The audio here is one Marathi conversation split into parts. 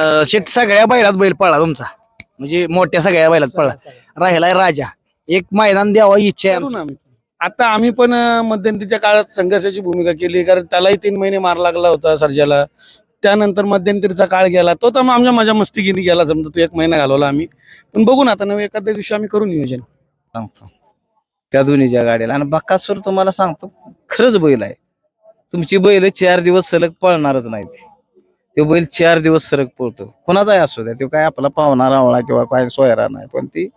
अं, शेट सगळ्या बैलात बैल पळला तुमचा. म्हणजे मोठ्या सगळ्या बैलात पळला राहिलाय राजा. एक मैदान द्यावा ही इच्छा आहे करू ना आम्ही आता आम्ही पण अं, मध्यंतरीच्या काळात संघर्षाची भूमिका केली कारण त्यालाही तीन महिने मार लागला होता सर्जाला. त्यानंतर मध्यंतरीचा काळ गेला. तो तर मग आमच्या मजा मस्तीगिरी गेला समजा तो एक महिना घालवला आम्ही. पण बघू ना आता नव्हे एखाद्या दिवशी आम्ही करू नियोजन सांगतो. त्या दोन्हीच्या गाड्याला आणि बक्कासूर तुम्हाला सांगतो खरंच बैल आहे. तुमची बैल चार दिवस सलग पळणारच नाही ते बैल चार दिवस सलग पळतो कोणाचाही असू द्या तो काय आपला पाहुणा रावळा किंवा काय सोयरा नाही पण ती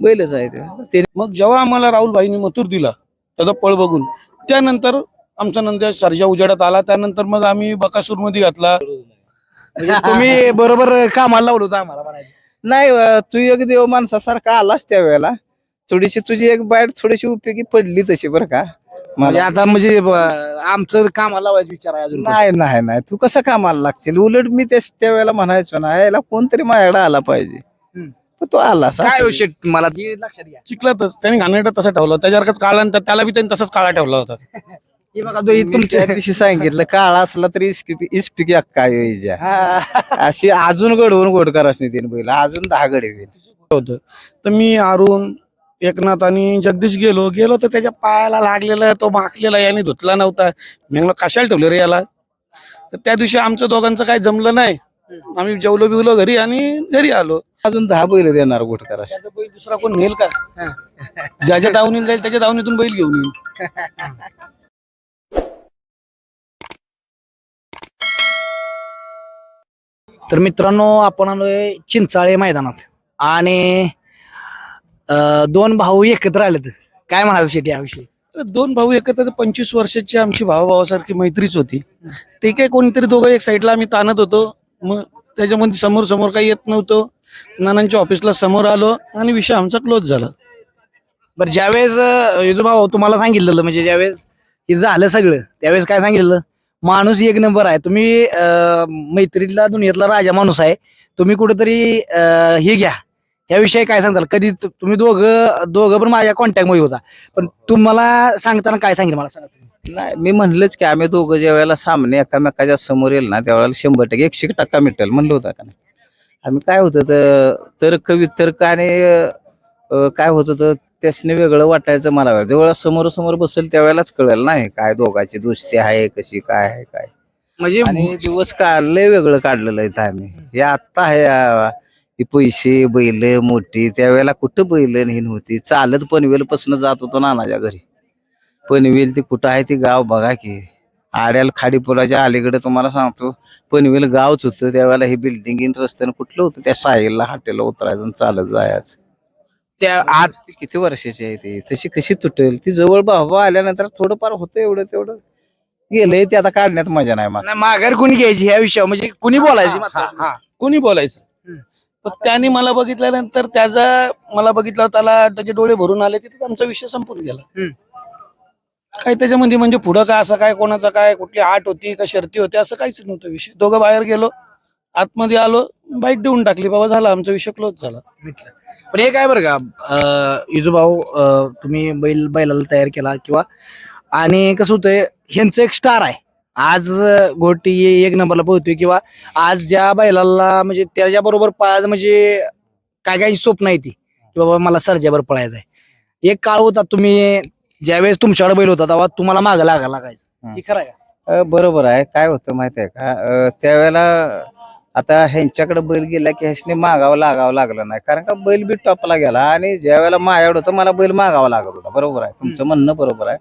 बैलच आहे ते. मग जेव्हा आम्हाला राहुल भाईनी मथुर दिला त्याचा पळ बघून त्यानंतर आमचा नंद्या सर्जा उजेडात आला त्यानंतर मग आम्ही बकासूरमध्ये घातला म्हणजे तुम्ही बरोबर कामाला लावलं होतं आम्हाला म्हणायचं. नाही अं, तू एक देव माणसासारखा आलास त्या वेळेला थोडीशी तुझी एक बाईट थोडीशी उपयोगी पडली तशी बरं का म्हणजे मला आता म्हणजे आमचं कामाला लावायचं विचार आहे अजून पण. नाही नाही नाही. तू कसं कामाला लागशील? उलट मी त्या त्या वेळेला म्हणायचो ना याला कोणतरी माझ्याकडे आला पाहिजे. हम्म. पण तो आलास काय हो. शेट मला लक्षात घ्या. चिखलातच त्याने घाणेरडा तसा ठेवला त्याच्यासारखाच काळा आणि त्याला बी त्यांनी तसाच काळा ठेवला होता. हे बघा हे तुमच्या दिवशी सांगितलं काळा असला तरी इस्पिकी इस्पिकी अक्का हा. अशी अजून घडवून घोडकर असणे तीन बैल. अजून दहा गडे होईल. होतं. तर मी अरुण एकनाथ आणि जगदीश गेलो गेलो तर त्याच्या पायाला लागलेला तो माखलेला याने धुतला नव्हता. मी म्हणलं कशाला ठेवलं रे याला? तर त्या दिवशी आमचं दोघांचं काही जमलं नाही. आम्ही जेवलो बिवलो घरी आणि घरी आलो. अजून दहा बैल देणार असे. त्याचा बैल दुसरा कोण नेल का? ज्याच्या दावणीला जाईल त्याच्या दावणीतून बैल घेऊन येईल तर मित्रांनो आपण आलोय चिंचाळे मैदानात. आणि अं, दोन भाऊ एकत्र आलेत. काय म्हणायचं शेटी याविषयी? दोन भाऊ एकत्र तर पंचवीस वर्षाची आमची भावाभावासारखी मैत्रीच होती. ते काय कोणीतरी दोघं एक साईडला आम्ही ताणत होतो. मग त्याच्यामध्ये समोर समोर काही येत नव्हतं. नानांच्या ऑफिसला समोर आलो आणि विषय आमचा क्लोज झाला. बरं ज्यावेळेस अं, युजू भाऊ तुम्हाला सांगितलेलं म्हणजे ज्यावेळेस हे झालं सगळं त्यावेळेस काय सांगितलेलं? माणूस एक नंबर आहे. तुम्ही अं, मैत्रीतला दुनियेतला राजा माणूस आहे. तुम्ही कुठेतरी हे घ्या. याविषयी काय सांगताल? कधी तु- तुम्ही दोघं दोघं पण माझ्या कॉन्टॅक्टमध्ये होता. पण तुम्हाला सांगताना काय सांगितलं मला सांगा तुम्ही. नाही मी म्हणलंच की आम्ही दोघं ज्या वेळेला सामने एकामेकाच्या समोर येईल ना त्यावेळेला शंभर टक्के एकशे टक्का मिटेल म्हणलं होतं का नाही? आम्ही काय होतं तर तर्क वितर्क आणि अं, काय होतं तर त्यासने वेगळं वाटायचं मला. वेळ जेव्हा समोर समोर बसेल त्यावेळेलाच कळेल नाही काय दोघांची दोस्ती आहे कशी काय आहे काय? म्हणजे आणि दिवस काढलंय वेगळं काढलेलं आहे इथं आम्ही. हे आत्ता आहे हे पैसे बैल मोठी त्यावेळेला कुठं बैल ही नव्हती चालत पनवेल पासून जात होतो नानाच्या घरी. पनवेल ते कुठं आहे ते गाव बघा की. आड्याल खाडीपुलाच्या अलीकडे तुम्हाला सांगतो पनवेल गावच होतं. त्यावेळेला हे बिल्डिंग इन रस्त्यानं कुठलं होतं? त्या साईडला हॉटेलला उतरायचं चालत जायचं. त्या आज ती किती वर्षाची आहे ती? तशी कशी तुटेल? ती जवळ भावा आल्यानंतर थोडंफार होतं एवढं तेवढं. गेलंय ते आता काढण्यात मजा नाही मला नाही, माघार कोणी घ्यायची ह्या विषयावर? म्हणजे कुणी बोलायची. कोणी बोलायचं? तर त्याने मला बघितल्यानंतर त्याचा मला बघितलं त्याला त्याचे डोळे भरून आले तिथे आमचा विषय संपून गेला. काय त्याच्यामध्ये म्हणजे पुढं काय असं काय कोणाचं काय कुठली आट होती का शर्ती होती असं काहीच नव्हतं विषय. दोघं बाहेर गेलो आतमध्ये आलो बाईक देऊन टाकली बाबा झाला आमचा विषय क्लोज झाला. पण हे काय बरं का अं, युजू भाऊ अं, तुम्ही बैल बैलाला तयार केला किंवा आणि कसं होतंय ह्यांचं एक स्टार आहे. आज गोटी एक नंबरला पोहतोय किंवा आज ज्या बैलाला म्हणजे त्याच्या बरोबर पळायचं म्हणजे काय काय स्वप्न आहे ती. की बाबा मला सर्जावर पळायचं आहे. एक काळ होता तुम्ही ज्यावेळेस तुमच्याकडे बैल होता तेव्हा तुम्हाला मागं लागायला लागायचं. हे. खरं आहे का? बरोबर आहे. काय होतं माहिती आहे का? त्यावेळेला आता ह्यांच्याकडे बैल गेला की ह्याने मागावं लागावं लागलं नाही. कारण का बैल बी टॉपला गेला आणि ज्या वेळेला माझ्याकडे होतं मला बैल मागावा लागत होता. बरोबर आहे. तुमचं म्हणणं बरोबर आहे.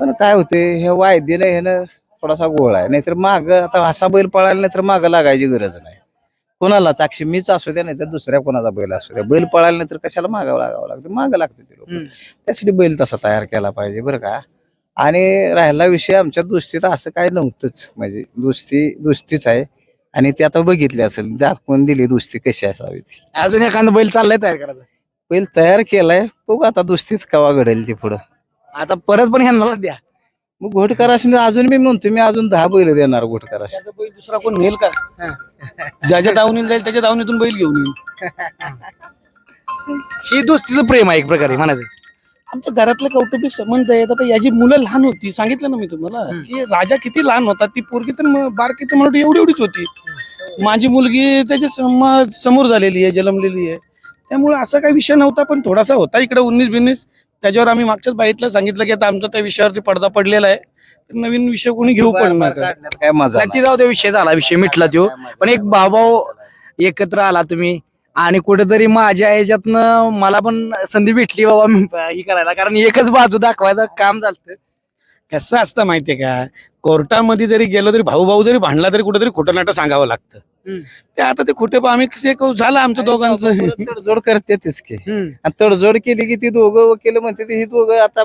पण काय होते हे वायदीनं ह्यानं थोडासा गोळ आहे. नाहीतर माग आता असा बैल पळायला नाही तर मागं लागायची गरज नाही. कोणालाच अक्षी मीच असू द्या नाही तर दुसऱ्या कोणाचा बैल असू द्या. बैल पळायला नाही तर कशाला मागावं लागावं लागतं? मागं लागते ते लोक. त्यासाठी बैल तसा तयार केला पाहिजे बरं का. आणि राहिला विषय आमच्या दोस्तीत असं काय नव्हतंच. म्हणजे दोस्ती दोस्तीच आहे. आणि ते आता बघितले असेल दाखवून दिली दोस्ती कशी असावी ती. अजून एखादा बैल चाललाय तयार करायचं? बैल तयार केलाय. बघू आता दोस्तीत कवा घडेल ती पुढं. आता परत पण ह्यांना द्या. मग घोटकराशी अजून मी म्हणतो मी अजून दहा बैल देणार घोटकराशी. त्याचा बैल दुसरा कोण नेल का? ज्याच्या दावणीला जाईल त्याच्या दावणीतून बैल घेऊन येईल ही दोस्तीचं प्रेम आहे एक प्रकारे म्हणायचं. आमच्या घरातले कौटुंबिक संबंध आहेत आता याची मुलं लहान होती सांगितलं ना मी तुम्हाला की राजा किती लहान होता ती पोरगी तर म- बारकी तर म्हणून एवढी एवढीच होती. माझी मुलगी त्याच्या सम- समोर झालेली आहे जन्मलेली आहे. त्यामुळे असा काही विषय नव्हता पण थोडासा होता इकडे उन्नीस बिन्नीस त्याच्यावर आम्ही मागच्याच बाईटला सांगितलं की आता आमचा त्या विषयावरती पडदा पडलेला आहे. तर नवीन विषय कोणी घेऊ पण नका. काढण्यात काय मजा नाही, ती जाऊ दे विषय झाला विषय मिटला तो. पण एक भाऊ एकत्र आला तुम्ही आणि कुठेतरी माझ्या ह्याच्यातनं मला पण संधी भेटली बाबा मी ही करायला. कारण एकच बाजू दाखवायचं काम झालं कसं असतं माहितीये का? कोर्टामध्ये जरी गेलो तरी भाऊ भाऊ जरी भांडला तरी कुठेतरी खोटं नाटं सांगावं लागतं. ते आता ते खोटे आम्ही झालं आमचं दोघांचं. तडजोड करते तेच की आणि तडजोड केली की ती दोघं वकील म्हणते ती ही दोघं आता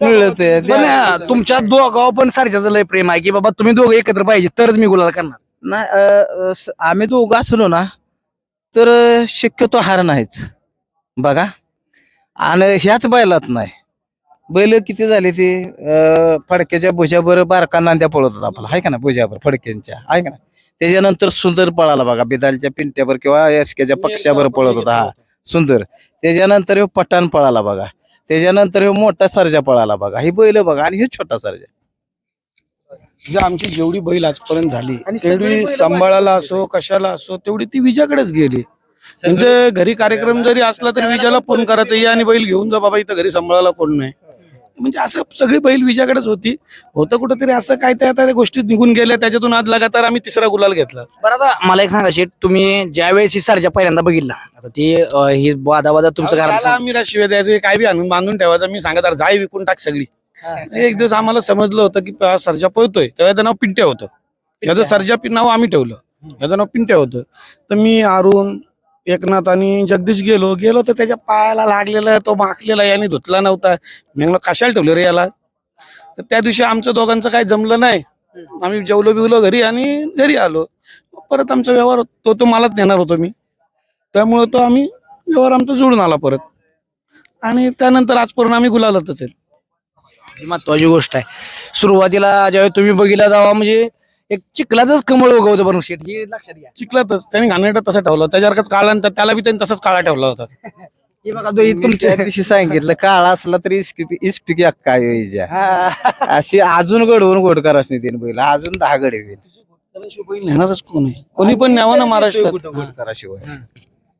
मिळलं ते तुमच्या दोघांवर पण सारख्याचं लय प्रेम आहे की बाबा तुम्ही दोघं एकत्र पाहिजे तरच मी गुलाल करणार. नाही आम्ही दोघं असलो ना तर शक्यतो हार नाहीच. बघा. आणि ह्याच बैलात नाही. बैल किती झाले ते फडक्याच्या भुजावर बारका नांद्या पळवतात आपला. आहे का ना भुजावर फडक्यांच्या. आहे का ना त्याच्यानंतर सुंदर पळाला बघा बिदालच्या पिंट्यावर किंवा एसकेच्या पक्षावर पळत होता हा. सुंदर. त्याच्यानंतर ह्यो पठाण पळाला बघा. त्याच्यानंतर ह्यो मोठा सर्जा पळाला बघा. ही बैल बघा आणि ह्यो छोटा सर्जा. म्हणजे आमची जेवढी बैल आजपर्यंत झाली तेवढी माझ्या असो कशाला असो तेवढी ती विजाकडेच गेली. म्हणजे घरी कार्यक्रम जरी असला तरी विजाला फोन करायचा ये आणि बैल घेऊन जा बाबा इथं घरी सांभाळायला कोण नाही. म्हणजे असं सगळी बैल विजाकडेच होती. होतं कुठंतरी असं काय ते आता त्या गोष्टी निघून गेल्या. त्याच्यातून आज लगातार आम्ही तिसरा गुलाल घेतला. बरं आता मला एक सांगा शेठ तुम्ही ज्या वेळेस ही सर्जा पहिल्यांदा बघितला आता ती अं, ही वादा वादा तुमचं त्याला घराचं आम्ही शिव्या द्यायचं काय बी आणून बांधून ठेवायचं. मी सांगत "अरे जाय विकून टाक सगळी. एक दिवस आम्हाला समजलं होतं की हा सर्जा पळतोय. तेव्हा त्याचं नाव पिंट्या होतं. याचं सर्जा पि- नाव आम्ही ठेवलं. याचं नाव पिंट्या होतं. तर मी अरुण एकनाथ आणि जगदीश गेलो गेलो तर त्याच्या पायाला लागलेला तो माखलेला याने धुतला नव्हता. मी म्हणलं कशाला ठेवलं रे याला? तर त्या दिवशी आमचं दोघांचं काही जमलं नाही. आम्ही जेवलो बिवलो घरी आणि घरी आलो. परत आमचा व्यवहार तो तो मलाच नेणार होतो मी. त्यामुळं तो आम्ही व्यवहार आमचा जुळून आला परत. आणि त्यानंतर आजपर्यंत आम्ही गुलालातच आहे ही महत्वाची गोष्ट आहे. सुरुवातीला ज्यावेळी तुम्ही बघितला जावा म्हणजे एक चिखलातच कमळ उगवतं बरं शेठ हे लक्षात घ्या. चिखलातच त्याने घाणेरडा तसा ठेवला त्याच्यासारखाच काळा आणि त्या- त्याला बी त्यांनी तसाच काळा ठेवला होता. हे बघा तो हे तुमच्या दिवशी सांगितलं काळा असला तरी इस्पिकी इस्पिकी अक्का हा. अशी अजून घडवून घोडकर असणे तीन बैल अजून दहा गडे नेणारच कोण कोणी पण न्यावं ना महाराष्ट्रात. घोटकराशिवाय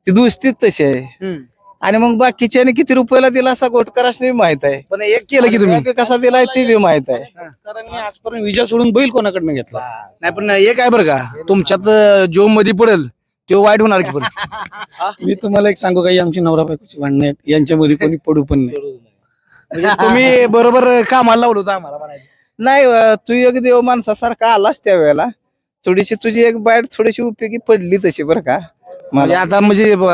ती दुसतीच तशी आहे. हम्म. आणि मग बाकीच्याने किती रुपयाला दिला असा घोटकर असणे माहीत आहे. पण एक केलं की तुम्ही? कसा दिलाय ते बी माहीत आहे. कारण मी आजपर्यंत विजा सोडून बैल कोणाकडनं घेतला? नाही पण एक आहे बरं का. तुमच्यात जो मध्ये पडेल तो वाईट होणार की पण? मी तुम्हाला एक सांगू काही आमची नवरा बायकोची भांडणं आहेत. यांच्यामध्ये कोणी पडू पण नाही. म्हणजे तुम्ही बरोबर कामाला लावलं होतं आम्हाला म्हणायचं. नाही अं, तू एक देव माणसासारखा आलास त्यावेळेला. थोडीशी तुझी एक बाईट थोडीशी उपयोगी पडली तशी बरं का. म्हणजे मला आता म्हणजे ब-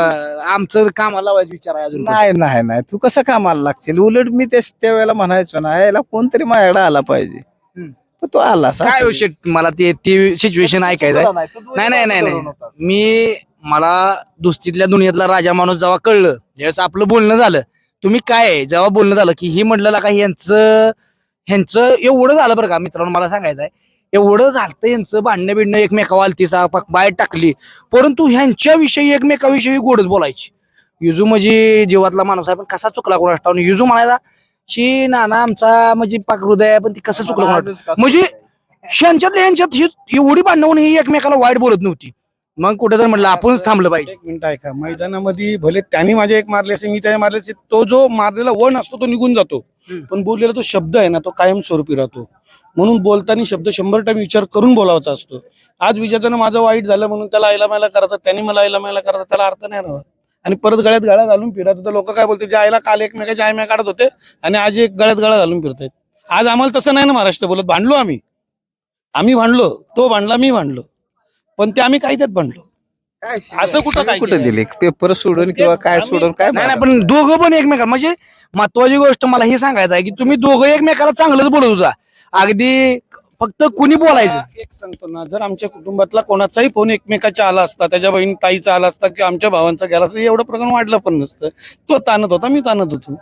आमचं कामाला लावायचं विचार आहे अजून. नाही नाही नाही. तू कसं कामाला लागशील? उलट मी त्या त्यावेळेला म्हणायचो ना याला कोणतरी माझ्याकडे आला पाहिजे. हम्म. पण तो आला काय हो शेट मला ते ती सिच्युएशन ऐकायचं आहे. नाही नाही नाही नाही मी मला दुस्तीतल्या दुनियेतला राजा माणूस जेव्हा कळलं ज्यावेळेस आपलं बोलणं झालं तुम्ही काय आहे? जेव्हा बोलणं झालं की ही म्हटलं का ह्यांचं ह्यांचं एवढं झालं बरं का? मित्रांनो मला सांगायचं आहे एवढं झालं यांचं भांडणं बिडणं एकमेकावर आलतीचा पाक बाहेर टाकली. परंतु ह्यांच्याविषयी एकमेकाविषयी गोडच बोलायची. युजू म्हणजे जीवातला माणूस आहे पण कसा चुकला ठाऊक? नाही. युजू म्हणायचा शी नाना आमचा म्हणजे पाक हृदय आहे पण ती कसं चुकलं ठाऊक. म्हणजे ह्यांच्यातल्या ह्यांच्यात ही एवढी भांडणं होऊन ही एकमेकाला वाईट बोलत नव्हती. मग कुठे तर म्हटलं आपणच थांबलं पाहिजे. एक मिनिट ऐका मैदानामध्ये भले त्यांनी माझे एक मारले असेल मी त्याने मारले असेल तो जो मारलेला वण असतो तो निघून जातो. पण बोललेला तो शब्द आहे ना तो कायमस्वरूपी राहतो. म्हणून बोलताना शब्द शंभर टाइम विचार करून बोलावाचा असतो. आज विजयाचं माझं वाईट झालं म्हणून त्याला आईला मायला करायचं त्यांनी मला आईला मायला करायचं त्याला अर्थ नाही राहत. आणि परत गळ्यात गाळा घालून फिरत होतं. लोक काय बोलते जे आईला काल एकमेकाच्या आयम्या काढत होते आणि आज एक गळ्यात गाळा घालून फिरतायत. आज आम्हाला तसं नाही ना महाराष्ट्र बोलत. भांडलो आम्ही. आम्ही भांडलो. तो भांडला मी भांडलो. पण ते आम्ही कायद्यात भांडलो. असं कुठं काय कुठं? दिले? पेपर सोडून किंवा काय सोडून काय नाही पण दोघं पण एकमेका म्हणजे महत्वाची गोष्ट मला हे सांगायचं आहे की तुम्ही दोघं एकमेकाला चांगलंच बोलत होता. अगदी फक्त कुणी बोलायचं? एक सांगतो ना जर आमच्या कुटुंबातला कोणाचाही फोन एकमेकाचा आला असता त्याच्या बहीण ताईचा आला असता किंवा आमच्या भावांचा गेला असता एवढं प्रकरण वाढलं पण नसतं. तो ताणत होता मी ताणत होतो.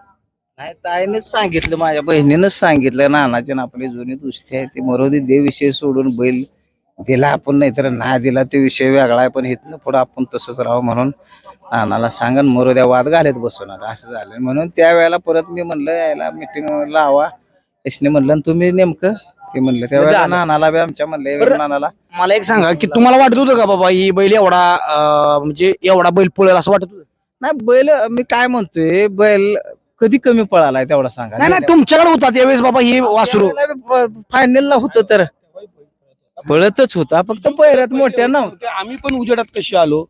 नाही ताईनेच सांगितलं माझ्या बहिणीनंच सांगितलं नानाची आणि आपली जुनी दुसरी आहे ती मरोदी देव विषय सोडून बैल दिला आपण नाहीतर ना दिला तो विषय वेगळा आहे पण इथनं पुढे आपण तसंच राहू म्हणून नानाला सांगन मरोद्या वाद घालत बसू नका असं झालं. म्हणून त्यावेळेला परत मी म्हणलं यायला मिटिंग लावा. यशने म्हणलं "आणि तुम्ही नेमकं ते म्हणलं. त्यावेळेला झालं. नानाला बी आमच्या म्हणले. नानाला. मला एक सांगा की तुम्हाला वाटत होतं का बाबा ही बैल एवढा अं, म्हणजे एवढा बैल पळेल असं वाटत होतं? नाही बैल मी काय म्हणतोय बैल कधी कमी पळालाय तेवढा सांगा. नाही नाही तुमच्याकडे होता त्यावेळेस बाबा ही वासरू. फायनलला होतं तर. पळतच होता फक्त पैऱ्यात मोठ्या ते आम्ही पण उजेडात कशी आलो?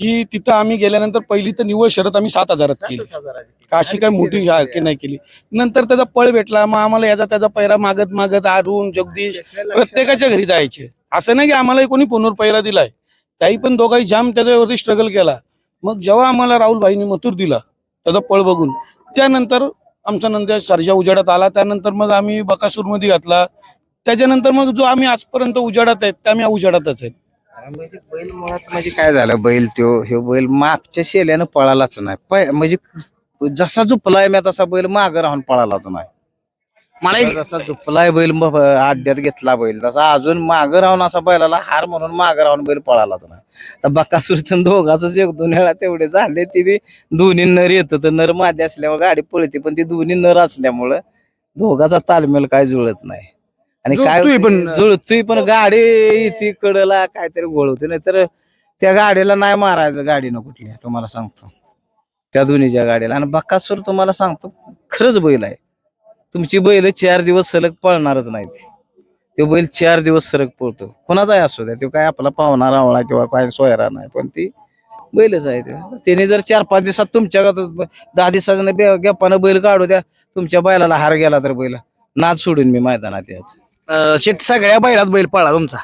की तिथं आम्ही गेल्यानंतर पहिली तर निव्वळ शरत आम्ही सात हजारात केली. अशी काय मोठी की नाही केली. नंतर त्याचा पळ भेटला मग आम्हाला याचा त्याचा पैरा मागत मागत अरुण जगदीश प्रत्येकाच्या घरी जायचे. असं नाही की आम्हाला कोणी फोनवर पैरा दिलाय. त्याही पण दोघाही जाम त्याच्यावरती स्ट्रगल केला. मग जेव्हा आम्हाला राहुल भाईनी मथुर दिला त्याचा पळ बघून त्यानंतर आमचा नंतर सर्जा उजाडात आला. त्यानंतर मग आम्ही बकासूरमध्ये घातला. त्याच्यानंतर मग जो आम्ही आजपर्यंत उजाडात आहेत त्या आम्ही उजाडातच आहेत. म्हणजे बैल मुळात म्हणजे काय झालं बैल त्यो हे बैल मागच्या शेल्यानं पळालाच नाही. पै- म्हणजे जसा झुपलाय मी तसा बैल मागं राहून पळालाच नाही. मला एक जसा झुपलाय बैल आड्यात घेतला बैल तसा अजून मागं राहून असा बैलाला हार म्हणून मागं राहून बैल पळालाच नाही. तर बकासूरचं दोघाच एक दोन वेळा तेवढे झाले ते बी दोन्ही नर येतं तर नर मादी असल्यामुळे गाडी पळते पण ती दोन्ही नर असल्यामुळं दोघाचा तालमेल काय जुळत नाही. आणि काय जुळतोय पण- जुळतोय पण गाडी ती कडला काहीतरी गोळ होते. नाही तर त्या गाडीला नाही मारायचं गाडीनं कुठली तुम्हाला सांगतो. त्या दोन्हीच्या गाडीला. आणि बकासूर तुम्हाला सांगतो खरंच बैल आहे. तुमची बैल चार दिवस सलग पळणारच नाही ते. बैल चार दिवस सलग पळतो. कोणाचाही असू द्या तो काय आपला पाहुणा रावळा किंवा काय सोयरा नाही पण ती बैलच आहे ते. त्याने जर चार पाच दिवसात तुमच्या दहा दिवसानं गप्पानं बैल काढू द्या तुमच्या बैलाला हार गेला तर बैल. नाच सोडून मी मैदानात याच अं, शेट सगळ्या बैलात बैल पळला तुमचा.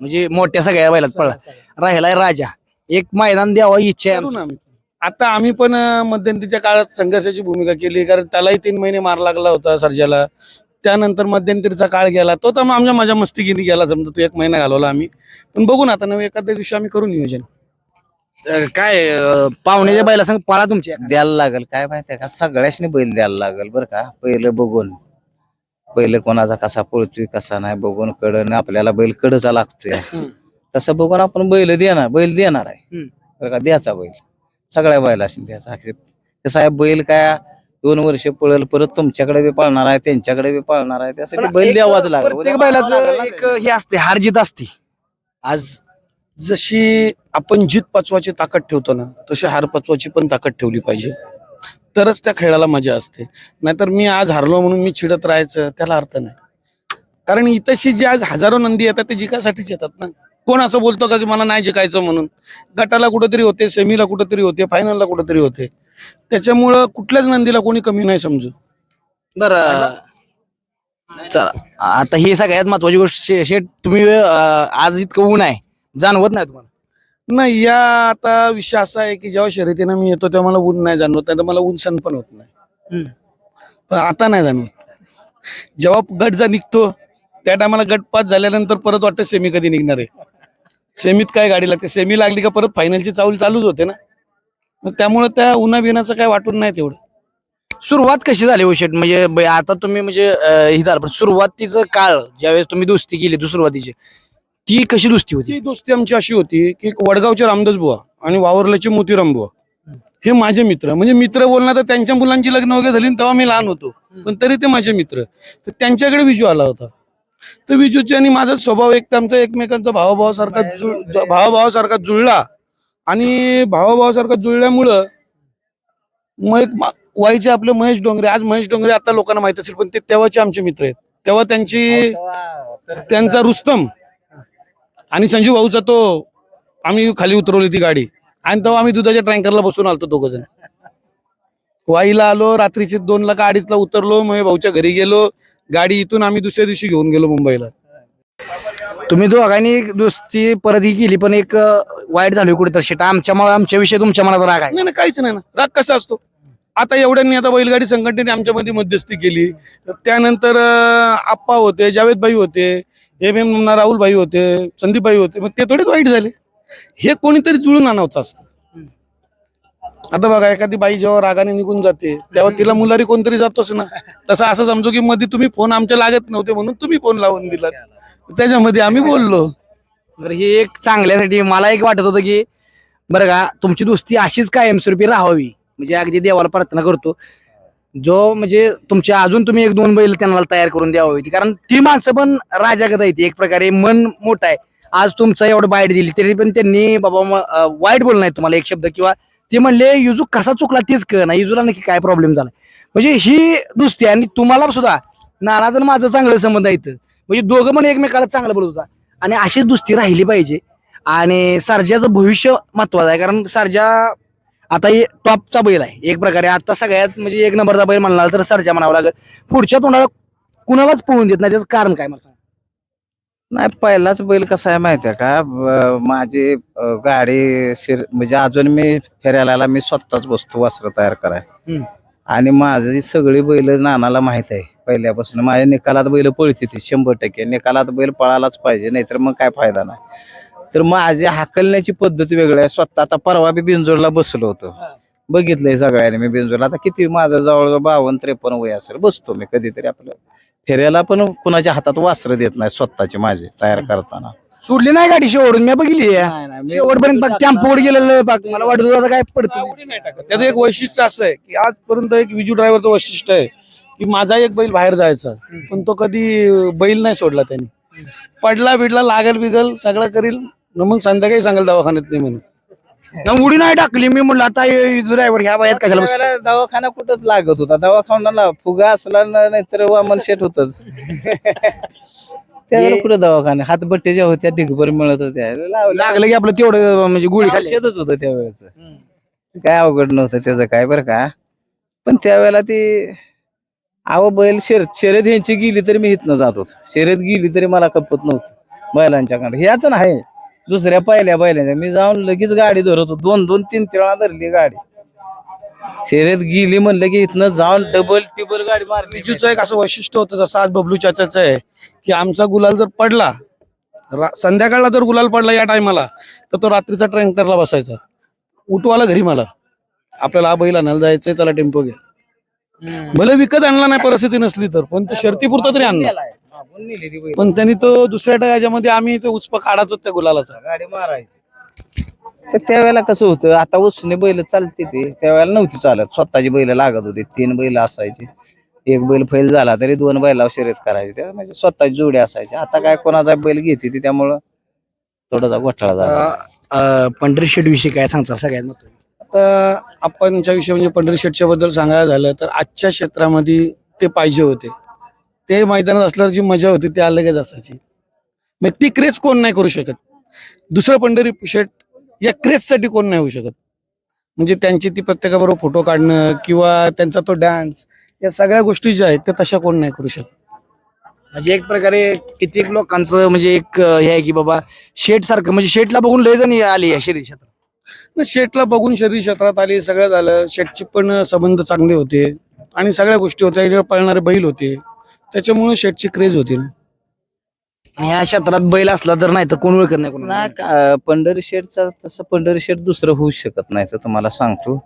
म्हणजे मोठ्या सगळ्या बैलात पळला राहिलाय राजा. एक मैदान द्यावा ही इच्छा आहे करू ना आम्ही. आता आम्ही पण अं, मध्यंतरीच्या काळात संघर्षाची भूमिका केली कारण त्यालाही तीन महिने मार लागला होता सर्जाला. त्यानंतर मध्यंतरीचा काळ गेला. तो तर मग आमच्या माझ्या मस्तिकीने गेला समजा तो एक महिना घालवला आम्ही. पण बघू ना आता नव्हे एखाद्या दिवशी आम्ही करू नियोजन. अं, काय अं, पाहुण्याच्या बैला संग पळा तुमच्या. द्यायला लागल काय माहितीये का? सगळ्याशनी बैल द्यायला लागल बरं का पहिलं बघून. पहिलं कोणाचा कसा पळतोय कसा नाही बघून कडन आपल्याला बैल कडचा लागतोय. तसं बघून आपण बैल देणार बैल देणार आहे. बरं का? द्यायचा बैल. सगळ्या बैलाशी द्यायचा अक्षय- कसं आहे बैल काय दोन वर्ष पळेल परत तुमच्याकडे बी पळणार आहे त्यांच्याकडे बी पळणार आहे त्यासाठी बैल द्यावाच लागल. प्रत्येक बैलाचं एक हे असते हार जीत असते. आज जशी आपण जीत पचवाची ताकद ठेवतो ना तशी हार पचवाची पण ताकद ठेवली पाहिजे. तरच त्या खेळाला मजा असते. नाहीतर मी आज हारलो म्हणून मी चिडत राहायचं त्याला अर्थ नाही. कारण इथंशी जी आज हजारो नंदी येतात ते जिकासाठीच येतात ना. कोण असं बोलतो का की मला नाही जिकायचं म्हणून? गटाला कुठंतरी होते सेमीला कुठंतरी होते फायनलला कुठंतरी होते. त्याच्यामुळं कुठल्याच नंदीला कोणी कमी नाही समजू. बर. चला. आता ही सगळ्यात महत्वाची गोष्ट शे- तुम्ही अं, आज इतकं ऊन आहे. जाणवत नाही तुम्हाला? नाही या आता विषय असा आहे की जेव्हा शर्यतीनं मी येतो तेव्हा मला ऊन नाही जाणवत नाही तर मला ऊन सण पण होत नाही. पण आता नाही जाणवत. जेव्हा गट जा निघतो त्या टायमाला गट पास झाल्यानंतर परत वाटतं सेमी कधी निघणार आहे. सेमीत काय गाडी लागते? सेमी लागली का परत फायनलची चावल चालूच होते ना. मग त्यामुळे त्या उन्हा बिनाचं काय वाटून नाही तेवढं. सुरुवात कशी झाली हो शेट म्हणजे ब- आता तुम्ही म्हणजे अं, हे झालं पण सुरुवातीचं काळ ज्यावेळेस तुम्ही दुस्ती केली सुरुवातीची ती कशी दुस्ती होती? ती दोस्ती आमची अशी होती की वडगावचे रामदास बुवा आणि वावरल्याचे मोतीराम बुवा. हे माझे मित्र. म्हणजे मित्र बोलणार तर त्यांच्या मुलांची लग्न वगैरे झाली तेव्हा मी लहान होतो. पण तरी ते माझे मित्र. तर त्यांच्याकडे विजू आला होता. तर विजूचे आणि माझा स्वभाव एक तर आमचा एकमेकांचा भावाभावासारखा जुळ ज- भावाभावासारखा जुळला. आणि भावाभावासारखा जुळल्यामुळं मग एक वाईचे आपले महेश डोंगरे. आज महेश डोंगरे आता लोकांना माहीत असेल पण ते तेव्हाचे आमचे मित्र आहेत. तेव्हा त्यांची त्यांचा रुस्तम. आणि संजीव भाऊचा तो आम्ही खाली उतरवली ती गाडी. आणि तेव्हा आम्ही दुधाच्या टँकरला बसून आलतो दोघ जण. वाईला आलो रात्रीचे दोनला का अडीचला उतरलो मग भाऊच्या घरी गेलो. गाडी इथून आम्ही दुसऱ्या दिवशी घेऊन गेलो मुंबईला. तुम्ही दोघांनी दुस्ती परत ही केली पण एक वाईट झाली कुठे तर शेट आमच्या आमच्या विषयी तुमच्या मनात राग आहे. नाही नाही काहीच नाही ना. राग कसा असतो? आता एवढ्यांनी आता बैलगाडी संघटनेने आमच्यामध्ये मध्यस्थी केली. त्यानंतर अं, आप्पा होते जावेद भाई होते एम एम राहुल भाई होते संदीप भाई होते मग ते थोडेच वाईट झाले. हे कोणीतरी जुळून आणावचं असतं. आता बघा एखादी बाई जेव्हा रागाने निघून जाते तेव्हा तिला मुलारी कोणतरी जातोच ना. तसं असं समजू की मध्ये तुम्ही फोन आमच्या लागत नव्हते म्हणून तुम्ही फोन लावून दिलात. त्याच्यामध्ये आम्ही बोललो. बरं हे एक चांगल्यासाठी मला एक वाटत होतं की बरं का तुमची दोस्ती अशीच कायमस्वरूपी राहावी. म्हणजे अगदी देवाला प्रार्थना करतो. जो म्हणजे तुमच्या अजून तुम्ही एक दोन बैल त्यांना तयार करून द्यावी होती. कारण ती माणसं पण राजागत आहेत एक प्रकारे मन मोठं आहे. आज तुमचं एवढं बाईट दिली तरी पण त्यांनी बाबा वाईट बोललं नाही तुम्हाला एक शब्द किंवा ते म्हणले युजू कसा चुकला तेच कळ ना युजूला नक्की काय प्रॉब्लेम झाला? म्हणजे ही दुसती आणि तुम्हाला सुद्धा नानाचं आणि माझं चांगलं संबंध आहे म्हणजे दोघं पण एकमेकाला चांगलं बोलत होता. आणि अशीच दुसती राहिली पाहिजे. आणि सारज्याचं भविष्य महत्वाचं आहे. कारण सर्जा आता हे टॉपचा बैल आहे एक प्रकारे. आता सगळ्यात म्हणजे एक नंबरचा बैल म्हणला तर सर्जा म्हणावं लागेल. पुढच्या तोंडाला कुणालाच पळून देत नाही त्याचं कारण काय मला सांग? नाही पहिलाच बैल कसा आहे माहिती आहे का? ब- माझी अं, गाडी शिर म्हणजे अजून मी फिरायला मी स्वतःच बसतो वस्त्र तयार कराय. हम्म. आणि माझी सगळी बैल नानाला माहीत आहे पहिल्यापासून. माझ्या निकालात बैल पळते ती शंभर टक्के. निकालात बैल पळालाच पाहिजे नाहीतर मग काय फायदा नाही. तर माझी हाकलण्याची पद्धत वेगळी आहे. स्वतः आता परवा बी बिंजोरला बसलो होतो. बघितलंय सगळ्यांनी मी बिंजोरला. आता किती माझं जवळजवळ बावन्न त्रेपन्न वय असेल. बसतो मी कधीतरी आपलं. फेऱ्याला पण कुणाच्या हातात वासरं देत नाही स्वतःची माझी तयार करताना. सोडली नाही गाडी शेवटून. मी बघितली शेवटपर्यंत बघ टॅम्पोवर गेलेलं बघ. मला वाटत होतं आता काय पडतं. आवडी नाही टाकत. त्याचं एक वैशिष्ट्य असं आहे की आजपर्यंत एक विजू ड्रायव्हरचं वैशिष्ट्य आहे की माझा एक बैल बाहेर जायचा. पण तो कधी बैल नाही सोडला त्यांनी. पडला बिडला लागल बिगल सगळं करील. न मग संध्याकाळी सांगेल दवाखान्यात नाही म्हणून. उडी नाही टाकली. मी म्हणलं आता ड्रायव्हर ह्या वयात कशाला बस- त्यावेळेला दवाखाना कुठंच लागत होता. दवाखान्याला फुगा असला ना नाहीतर वामन शेट होतच. त्यावेळेला कुठं दवाखाना? हातबट्ट्याच्या होत्या ढिगभर मिळत होत्या. लावल्या. लागलं की आपलं तेवढं म्हणजे गोळी औषधच होतं त्यावेळेच काय अवघड नव्हतं त्याचं काय बरं का? पण त्यावेळेला ती आव बैल शर्यत शर्यत ह्यांची गेली तरी मी इथनं जात होतो. शर्यत गेली तरी मला कपत नव्हतं बैलांच्याकडे ह्याच नाही. दुसऱ्या पहिल्या बैलांच्या. मी जाऊन लगेच गाडी धरत होतो. दोन दोन तीन तीन वेळा धरली गाडी. शर्यत गेली म्हणलं की इथनं जाऊन डबल टिबल गाडी मारली. विजूचं एक असं वैशिष्ट्य होतं जसं आज बबलू चाचाचं आहे की आमचा गुलाल जर पडला रा- संध्याकाळला जर गुलाल पडला या टायमाला तर तो रात्रीचा ट्रँक्टरला बसायचा. उठवाला घरी मला. आपल्याला हा बैल आणायला जायचंय चला टेम्पो घ्या. भले विकत आणला नाही परिस्थिती नसली तर पण तो शर्तीपुरता तरी आणला. पण त्यांनी तो दुसऱ्या टा- याच्यामध्ये आम्ही तो उचपा काढायचो त्या गुलालाचा. गाडी मारायची. तर त्यावेळेला कसं होतं आता उसने बैल चालते ते. त्यावेळेला नव्हती चालत. स्वतःची बैल लागत होती. तीन बैल असायची. एक बैल फैल झाला तरी दोन बैलावर शर्यत करायची. त्या म्हणजे स्वतःची जोडी असायची. आता काय कोणाचा बैल घेते ती त्यामुळं थोडासा घोटाळा झाला. पंढरी शेट विषयी काय सांगता सगळ्यात? आता आपण विषयी म्हणजे पंढरी शेटच्या बद्दल सांगायला झालं तर आजच्या क्षेत्रामध्ये ते पाहिजे होते. ते मैदानात असल्यावर जी मजा होती ती अलगच असायची. मग ती क्रेज कोण नाही करू शकत. दुसरं पंढरी शेट या क्रेजसाठी कोण नाही होऊ शकत. म्हणजे त्यांची ती प्रत्येकाबरोबर फोटो काढणं किंवा त्यांचा तो डान्स या सगळ्या गोष्टी ज्या आहेत त्या तशा कोण नाही करू शकत. म्हणजे एक प्रकारे कित्येक लोकांचं म्हणजे एक अं, हे आहे की बाबा शेट सारखं म्हणजे शेटला बघून लय जण आली या शरीर क्षेत्रात. न शेटला बघून शरीर क्षेत्रात आली सगळं झालं. शेटचे पण संबंध चांगले होते. आणि सगळ्या गोष्टी होत्या. पळणारे बैल होते. त्याच्यामुळे शेटची क्रेज होती ना. आणि ह्या क्षेत्रात बैल असला तर नाही तर कोण ओळखत नाही कोणाला. ना का- पंढरी शेठचा तसं पंढरी शेठ दुसरं होऊ शकत नाही तर तुम्हाला सांगतो.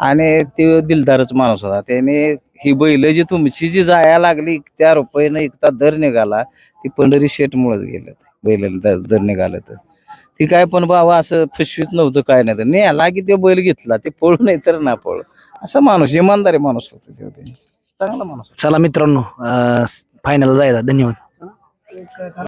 आणि ते दिलदारच माणूस होता. त्याने ही बैल जी तुमची जी जाया लागली त्या रुपयानं एकदा दर निघाला ती पंढरी शेठमुळेच गेलं बैल दर निघालं तर. ती काय पण बाबा असं फसवीत नव्हतं काय नाही तर. नेला की ते बैल घेतला ते पळू नाही तर ना पळू. असा माणूस इमानदारी माणूस होता ते. चांगला माणूस चला मित्रांनो फायनल जायचा. धन्यवाद.